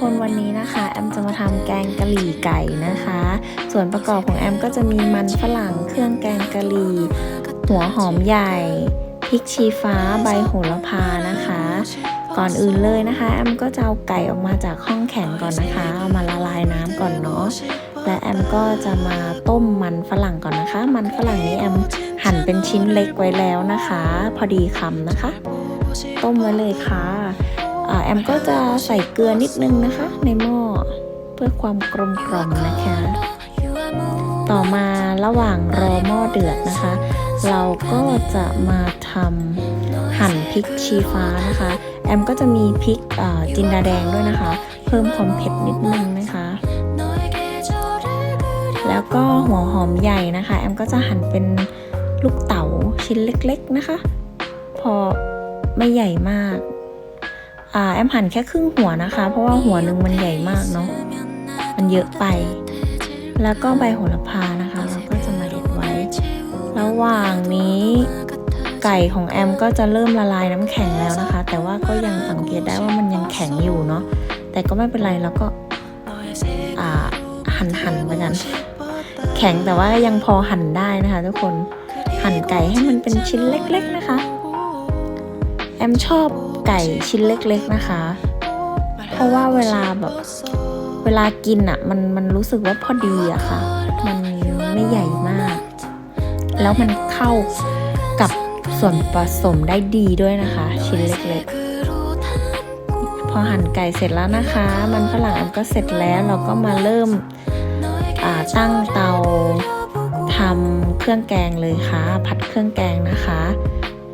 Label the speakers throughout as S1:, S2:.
S1: คนวันนี้นะคะแอมจะมาทำแกงกะหรี่ไก่นะคะ ส่วนประกอบของแอมก็จะมีมันฝรั่งเครื่องแกงกะหรี่หัวหอมใหญ่พริกชี้ฟ้าใบโหระพานะคะ ก่อนอื่นเลยนะคะแอมก็จะเอาไก่ออกมาจากห้องแข็งก่อนนะคะ เอามาละลายน้ำก่อนเนาะและแอมก็จะมาต้มมันฝรั่งก่อนนะคะ มันฝรั่งนี้แอมหั่นเป็นชิ้นเล็กไว้แล้วนะคะ พอดีคำนะคะ ต้มไว้เลยค่ะอ่า แอมก็จะใส่เกลือนิดนึงนะคะ ในหม้อเพื่อความกลมกล่อมนะคะ ต่อมาระหว่างรอหม้อเดือดนะคะ เราก็จะมาทำหั่นพริกชี้ฟ้านะคะ แอมก็จะมีพริกจินดาแดงด้วยนะคะ เพิ่มความเผ็ดนิดนึงนะคะ แล้วก็หัวหอมใหญ่นะคะ แอมก็จะหั่นเป็นลูกเต๋าชิ้นเล็กๆนะคะ พอไม่ใหญ่มาก แอมหั่นแค่ครึ่งหัวนะคะ เพราะว่าหัวหนึ่งมันใหญ่มากเนาะมันเยอะไป แล้วก็ใบโหระพานะคะเราก็จะมาเด็ดไว้ ระหว่างนี้ไก่ของแอมก็จะเริ่มละลายน้ำแข็งแล้วนะคะ แต่ว่าก็ยังสังเกตได้ว่ามันยังแข็งอยู่เนาะแต่ก็ไม่เป็นไรแล้วก็อ่าหั่นหั่นไปกัน แข็งแต่ว่ายังพอหั่นได้นะคะ ทุกคนหั่นไก่ให้มันเป็นชิ้นเล็ก ๆนะคะ แอมชอบ ไก่ชิ้นเล็กๆนะคะ เพราะว่าเวลาแบบเวลากินอะ่ะมันมันรู้สึกว่าพอดีอะค่ะ มันไม่ใหญ่มาก แล้วมันเข้ากับส่วนผสมได้ดีด้วยนะคะ ชิ้นเล็กๆ พอหั่นไก่เสร็จแล้วนะคะ มันฝรั่งแอมก็เสร็จแล้วเราก็มาเริ่มตั้งเตาทำเครื่องแกงเลยค่ะ ผัดเครื่องแกงนะคะ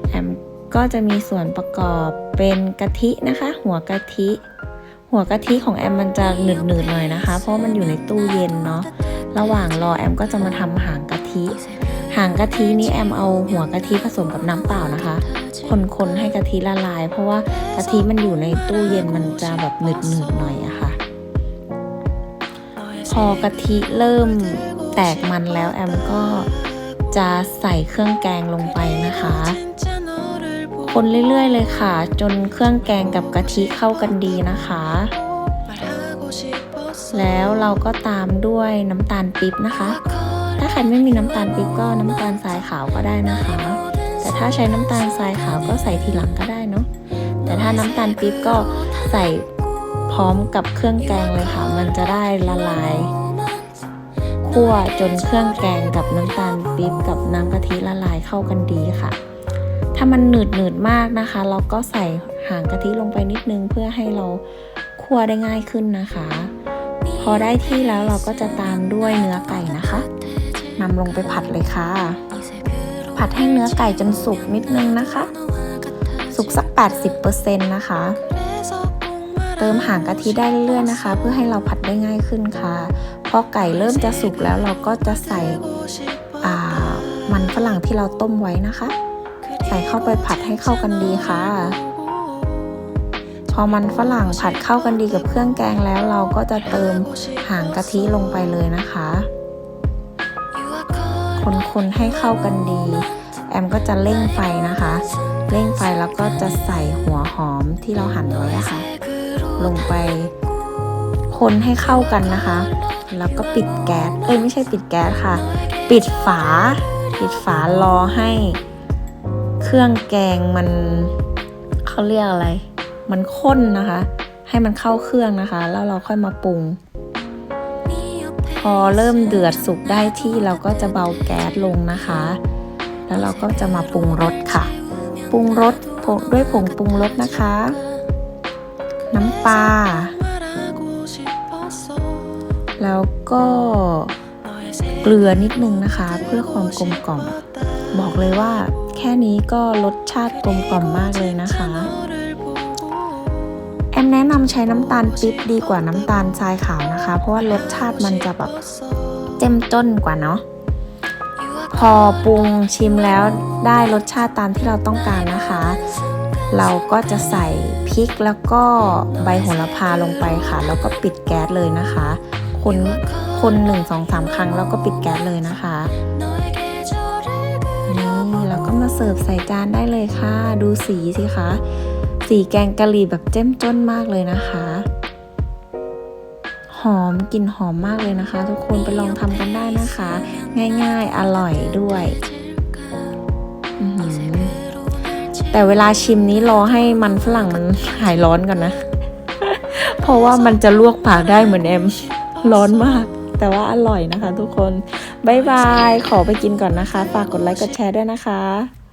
S1: แอมก็จะมีส่วนประกอบ เป็นกะทินะคะ หัวกะทิ หัวกะทิของแอมมันจะหนืดๆหน่อยนะคะ เพราะมันอยู่ในตู้เย็นเนาะระหว่างรอแอมก็จะมาทำหางกะทิหางกะทินี้แอมเอาหัวกะทิผสมกับน้ำเปล่านะคะ คนๆให้กะทิละลาย เพราะว่ากะทิมันอยู่ในตู้เย็นมันจะแบบหนืดๆหน่อยอะค่ะ พอกะทิเริ่มแตกมันแล้วแอมก็จะใส่เครื่องแกงลงไปนะคะ คนเรื่อยๆ เลยค่ะ จนเครื่องแกงกับกะทิเข้ากันดีนะคะ แล้วเราก็ตามด้วยน้ำตาลปิ๊บนะคะ ถ้าใครไม่มีน้ำตาลปิ๊บก็น้ำตาลทรายขาวก็ได้นะคะ แต่ถ้าใช้น้ำตาลทรายขาวก็ใส่ทีหลังก็ได้เนาะแต่ถ้าน้ำตาลปิ๊บก็ใส่พร้อมกับเครื่องแกงเลยค่ะ มันจะได้ละลายคั่วจนเครื่องแกงกับน้ำตาลปิ๊บกับน้ำกะทิละลายเข้ากันดีค่ะามันหนืดหนืดๆมากนะคะ เราก็ใส่หางกะทิลงไปนิดนึง เพื่อให้เราคั่วได้ง่ายขึ้นนะคะ พอได้ที่แล้วเราก็จะตามด้วยเนื้อไก่นะคะนำลงไปผัดเลยค่ะ ผัดให้เนื้อไก่จนสุกนิดนึงนะคะ สุกสัก 80%นะคะ เติมหางกะทิได้เรื่อยๆนะคะ เพื่อให้เราผัดได้ง่ายขึ้นค่ะ พอไก่เริ่มจะสุกแล้วเราก็จะใส่มันฝรั่งที่เราต้มไว้นะคะ ใส่เข้าไปผัดให้เข้ากันดีค่ะ พอมันฝรั่งผัดเข้ากันดีกับเครื่องแกงแล้วเราก็จะเติมหางกะทิลงไปเลยนะคะ คนๆให้เข้ากันดี แอมก็จะเร่งไฟนะคะ เร่งไฟแล้วก็จะใส่หัวหอมที่เราหั่นไว้ะค่ะ ลงไปคนให้เข้ากันนะคะ แล้วก็ปิดแก๊ส เอ้ยไม่ใช่ปิดแก๊สค่ะ ปิดฝา ปิดฝารอให้ เครื่องแกงมันเขาเรียกอะไร มันข้นนะคะ ให้มันเข้าเครื่องนะคะ แล้วเราค่อยมาปรุง พอเริ่มเดือดสุกได้ที่เราก็จะเบาแก๊สลงนะคะ แล้วเราก็จะมาปรุงรสค่ะ ปรุงรสผงด้วยผงปรุงรสนะคะ น้ำปลาแล้วก็เกลือนิดนึงนะคะ เพื่อความกลมกล่อม บอกเลยว่าแค่นี้ก็รสชาติกลมกล่อมมากเลยนะคะ แอมแนะนำใช้น้ำตาลปิ๊บดีกว่าน้ำตาลทรายขาวนะคะ เพราะว่ารสชาติมันจะแบบเจ้มจ้นกว่าเนาะพอปรุงชิมแล้วได้รสชาติตามที่เราต้องการนะคะ เราก็จะใส่พริกแล้วก็ใบโหระพาลงไปค่ะ แล้วก็ปิดแก๊สเลยนะคะ คนคนหนึ่งสองสามครั้งแล้วก็ปิดแก๊สเลยนะคะ มาเสิร์ฟใส่จานได้เลยค่ะ ดูสีสิคะ สีแกงกะหรี่แบบเจ้มจ้นมากเลยนะคะ หอมกลิ่นหอมมากเลยนะคะ ทุกคนไปลองทำกันได้นะคะ ง่ายๆ อร่อยด้วยแต่เวลาชิมนี้รอให้มันฝรั่งมันหายร้อนก่อนนะ เพราะว่ามันจะลวกปากได้เหมือนเอ็มร้อนมาก แต่ว่าอร่อยนะคะทุกคน บ๊ายบาย ขอไปกินก่อนนะคะ ฝากกดไลค์กดแชร์ด้วยนะคะ